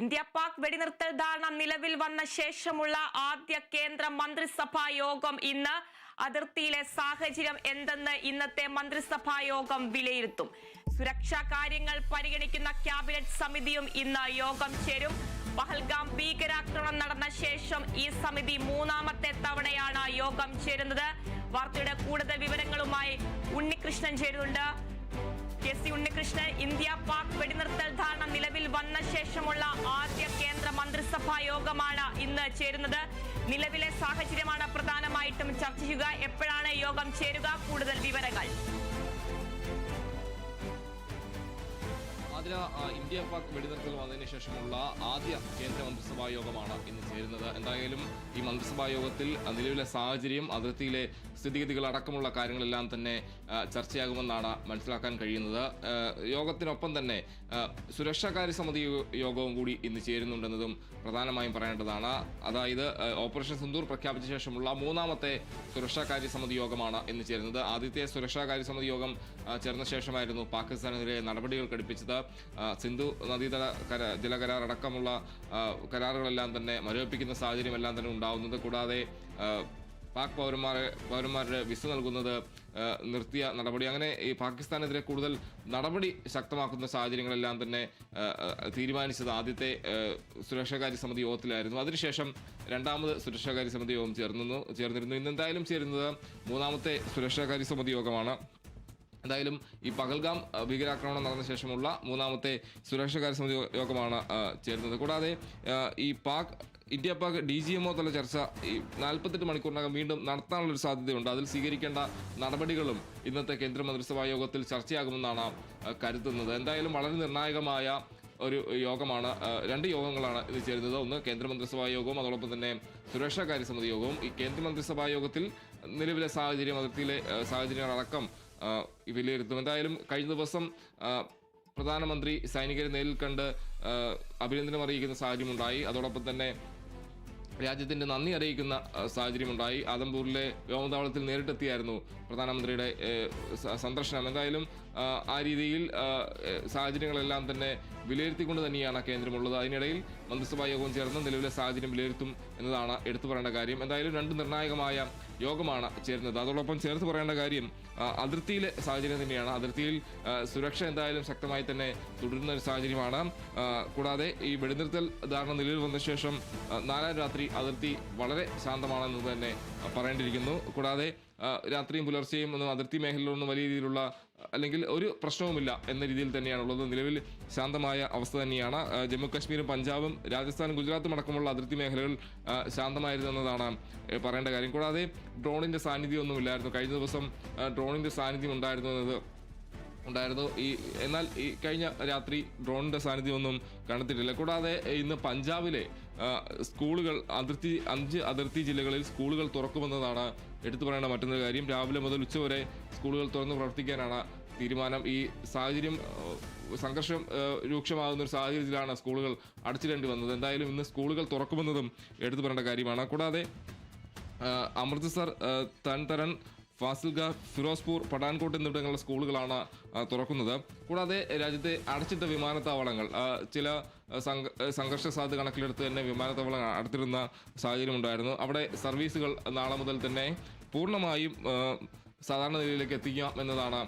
India Pak വെടിനിർത്തൽ ധാരണ നിലവിൽ വന്ന ശേഷമുള്ള ആദ്യ കേന്ദ്ര മന്ത്രിസഭാ യോഗം ഇന്ന് അതിർത്തിയിലെ സാഹചര്യം എന്തെന്ന് ഇന്നത്തെ മന്ത്രിസഭാ യോഗം വിലയിരുത്തും. സുരക്ഷാ കാര്യങ്ങൾ പരിഗണിക്കുന്ന ക്യാബിനറ്റ് സമിതിയും ഇന്ന് യോഗം ചേരും. പഹൽഗാം ഭീകരാക്രമണം നടന്ന ശേഷം ഈ സമിതി മൂന്നാമത്തെ തവണയാണ് യോഗം ചേരുന്നത്. വാർത്തയുടെ കൂടുതൽ വിവരങ്ങളുമായി ഉണ്ണികൃഷ്ണൻ ചേരുന്നുണ്ട്. സി ഉണ്ണികൃഷ്ണൻ ഇന്ത്യ പാക് വെടിനിർത്തൽ ധാരണ നിലവിൽ വന്ന ശേഷമുള്ള ആദ്യ കേന്ദ്ര മന്ത്രിസഭാ യോഗമാണ് ഇന്ന് ചേരുന്നത്. നിലവിലെ സാഹചര്യമാണ് പ്രധാനമായിട്ടും ചർച്ച ചെയ്യുക. എപ്പോഴാണ് യോഗം ചേരുക? കൂടുതൽ ഇന്ത്യ പാക് വെടിനിർത്തൽ വന്നതിന് ശേഷമുള്ള ആദ്യ കേന്ദ്ര മന്ത്രിസഭാ യോഗമാണ് ഇന്ന് ചേരുന്നത്. എന്തായാലും ഈ മന്ത്രിസഭാ യോഗത്തിൽ നിലവിലെ സാഹചര്യം അതിർത്തിയിലെ സ്ഥിതിഗതികൾ അടക്കമുള്ള കാര്യങ്ങളെല്ലാം തന്നെ ചർച്ചയാകുമെന്നാണ് മനസ്സിലാക്കാൻ കഴിയുന്നത്. യോഗത്തിനൊപ്പം തന്നെ സുരക്ഷാ സുരക്ഷാകാര്യ സമിതി യോഗവും കൂടി ഇന്ന് ചേരുന്നുണ്ടെന്നതും പ്രധാനമായും പറയേണ്ടതാണ്. അതായത് ഓപ്പറേഷൻ സിന്ദൂർ പ്രഖ്യാപിച്ച ശേഷമുള്ള മൂന്നാമത്തെ സുരക്ഷാകാര്യ സമിതി യോഗമാണ് ഇന്ന് ചേരുന്നത്. ആദ്യത്തെ സുരക്ഷാകാര്യ സമിതി യോഗം ചേർന്ന ശേഷമായിരുന്നു പാകിസ്ഥാനെതിരെ നടപടികൾ ഘടിപ്പിച്ചത്. സിന്ധു നദീതല കര ജലകരാർ അടക്കമുള്ള കരാറുകളെല്ലാം തന്നെ മരവിപ്പിക്കുന്ന സാഹചര്യമെല്ലാം തന്നെ ഉണ്ടാവുന്നത് കൂടാതെ പാക് പൗരന്മാരെ പൗരന്മാരുടെ വിസ നൽകുന്നത് നിർത്തിയ നടപടി. അങ്ങനെ ഈ പാകിസ്ഥാനെതിരെ കൂടുതൽ നടപടി ശക്തമാക്കുന്ന സാഹചര്യങ്ങളെല്ലാം തന്നെ തീരുമാനിച്ചത് ആദ്യത്തെ സുരക്ഷാകാര്യ സമിതി യോഗത്തിലായിരുന്നു. അതിനുശേഷം രണ്ടാമത് സുരക്ഷാകാര്യ സമിതി യോഗം ചേർന്നു ചേർന്നിരുന്നു. ഇന്ന് എന്തായാലും ചേരുന്നത് മൂന്നാമത്തെ സുരക്ഷാകാര്യ സമിതി യോഗമാണ്. എന്തായാലും ഈ പകൽഗാം ഭീകരാക്രമണം നടന്ന ശേഷമുള്ള മൂന്നാമത്തെ സുരക്ഷാകാര്യ സമിതി യോഗമാണ് ചേരുന്നത്. കൂടാതെ ഈ Pak India Pak D G MO തല ചർച്ച ഈ നാൽപ്പത്തെട്ട് മണിക്കൂറിനകം വീണ്ടും നടത്താനുള്ള ഒരു സാധ്യതയുണ്ട്. അതിൽ സ്വീകരിക്കേണ്ട നടപടികളും ഇന്നത്തെ കേന്ദ്രമന്ത്രിസഭാ യോഗത്തിൽ ചർച്ചയാകുമെന്നാണ് കരുതുന്നത്. എന്തായാലും വളരെ നിർണായകമായ ഒരു യോഗമാണ് രണ്ട് യോഗങ്ങളാണ് ഇത് ചേരുന്നത്. ഒന്ന് കേന്ദ്രമന്ത്രിസഭാ യോഗവും അതോടൊപ്പം തന്നെ സുരക്ഷാ കാര്യ സമിതി യോഗവും. ഈ കേന്ദ്രമന്ത്രിസഭാ യോഗത്തിൽ നിലവിലെ സാഹചര്യം അതിർത്തിയിലെ സാഹചര്യങ്ങളടക്കം വിലയിരുത്തും എന്തായാലും കഴിഞ്ഞ ദിവസം പ്രധാനമന്ത്രി സൈനികരെ നേരിൽ കണ്ട് അഭിനന്ദനം അറിയിക്കുന്ന സാഹചര്യമുണ്ടായി. അതോടൊപ്പം തന്നെ രാജ്യത്തിന്റെ നന്ദി അറിയിക്കുന്ന സാഹചര്യമുണ്ടായി. ആദംപൂരിലെ വ്യോമതാവളത്തിൽ നേരിട്ടെത്തിയായിരുന്നു പ്രധാനമന്ത്രിയുടെ സന്ദർശനം. എന്തായാലും ആ, രീതിയിൽ സാഹചര്യങ്ങളെല്ലാം തന്നെ വിലയിരുത്തിക്കൊണ്ട് തന്നെയാണ് കേന്ദ്രമുള്ളത്. അതിനിടയിൽ മന്ത്രിസഭാ യോഗം ചേർന്ന് നിലവിലെ സാഹചര്യം വിലയിരുത്തും എന്നതാണ് എടുത്തു പറയേണ്ട കാര്യം. എന്തായാലും രണ്ട് നിർണായകമായ യോഗമാണ് ചേരുന്നത്. അതോടൊപ്പം ചേർത്ത് പറയേണ്ട കാര്യം അതിർത്തിയിലെ സാഹചര്യം തന്നെയാണ്. അതിർത്തിയിൽ സുരക്ഷ എന്തായാലും ശക്തമായി തന്നെ തുടരുന്ന ഒരു സാഹചര്യമാണ്. കൂടാതെ ഈ വെടിനിർത്തൽ ധാരണ നിലവിൽ വന്ന ശേഷം നാലാം രാത്രി അതിർത്തി വളരെ ശാന്തമാണെന്ന് തന്നെ പറയേണ്ടിയിരിക്കുന്നു. കൂടാതെ രാത്രിയും പുലർച്ചെയും ഒന്നും അതിർത്തി മേഖലയിലൊന്നും വലിയ രീതിയിലുള്ള അല്ലെങ്കിൽ ഒരു പ്രശ്നവുമില്ല എന്ന രീതിയിൽ തന്നെയാണുള്ളത്. നിലവിൽ ശാന്തമായ അവസ്ഥ തന്നെയാണ്. ജമ്മു കാശ്മീരും പഞ്ചാബും രാജസ്ഥാനും ഗുജറാത്തും അടക്കമുള്ള അതിർത്തി മേഖലകൾ ആ, ശാന്തമായിരുന്നു എന്നതാണ് ഏ, പറയേണ്ട കാര്യം. കൂടാതെ ഡ്രോണിന്റെ സാന്നിധ്യമൊന്നുമില്ലായിരുന്നു കഴിഞ്ഞ ദിവസം ഡ്രോണിന്റെ സാന്നിധ്യം ഉണ്ടായിരുന്നു എന്നത് ഉണ്ടായിരുന്നു. ഈ എന്നാൽ ഈ കഴിഞ്ഞ രാത്രി ഡ്രോണിന്റെ സാന്നിധ്യമൊന്നും കണ്ടെത്തിയിട്ടില്ല. കൂടാതെ ഇന്ന് പഞ്ചാബിലെ സ്കൂളുകൾ അതിർത്തി അഞ്ച് അതിർത്തി ജില്ലകളിൽ സ്കൂളുകൾ തുറക്കുമെന്നതാണ് എടുത്തു പറയേണ്ട മറ്റൊരു കാര്യം. രാവിലെ മുതൽ ഉച്ചവരെ സ്കൂളുകൾ തുറന്ന് പ്രവർത്തിക്കാനാണ് തീരുമാനം. ഈ സാഹചര്യം സംഘർഷം രൂക്ഷമാകുന്ന ഒരു സാഹചര്യത്തിലാണ് സ്കൂളുകൾ അടച്ചിടേണ്ടി വന്നത്. എന്തായാലും ഇന്ന് സ്കൂളുകൾ തുറക്കുമെന്നതും എടുത്തു പറയേണ്ട കാര്യമാണ്. കൂടാതെ അമൃത്സർ തൻതരൻ ഫാസിൽഗ ഫിറോസ്പൂർ പഠാൻകോട്ട് എന്നിവിടങ്ങളിലെ സ്കൂളുകളാണ് തുറക്കുന്നത്. കൂടാതെ രാജ്യത്തെ അടച്ചിട്ട വിമാനത്താവളങ്ങൾ ചില സംഘർഷ സാധ്യത കണക്കിലെടുത്ത് തന്നെ വിമാനത്താവളങ്ങൾ അടച്ചിരുന്ന സാഹചര്യം ഉണ്ടായിരുന്നു അവിടെ സർവീസുകൾ നാളെ മുതൽ തന്നെ പൂർണമായും സാധാരണ നിലയിലേക്ക് എത്തിക്കാം എന്നതാണ്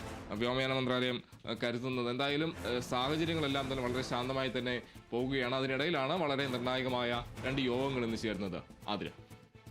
വ്യോമയാന മന്ത്രാലയം കരുതുന്നത്. എന്തായാലും സാഹചര്യങ്ങളെല്ലാം തന്നെ വളരെ ശാന്തമായി തന്നെ പോവുകയാണ്. അതിനിടയിലാണ് വളരെ നിർണായകമായ രണ്ട് യോഗങ്ങൾ ഇന്ന് ചേരുന്നത്. ആതിര.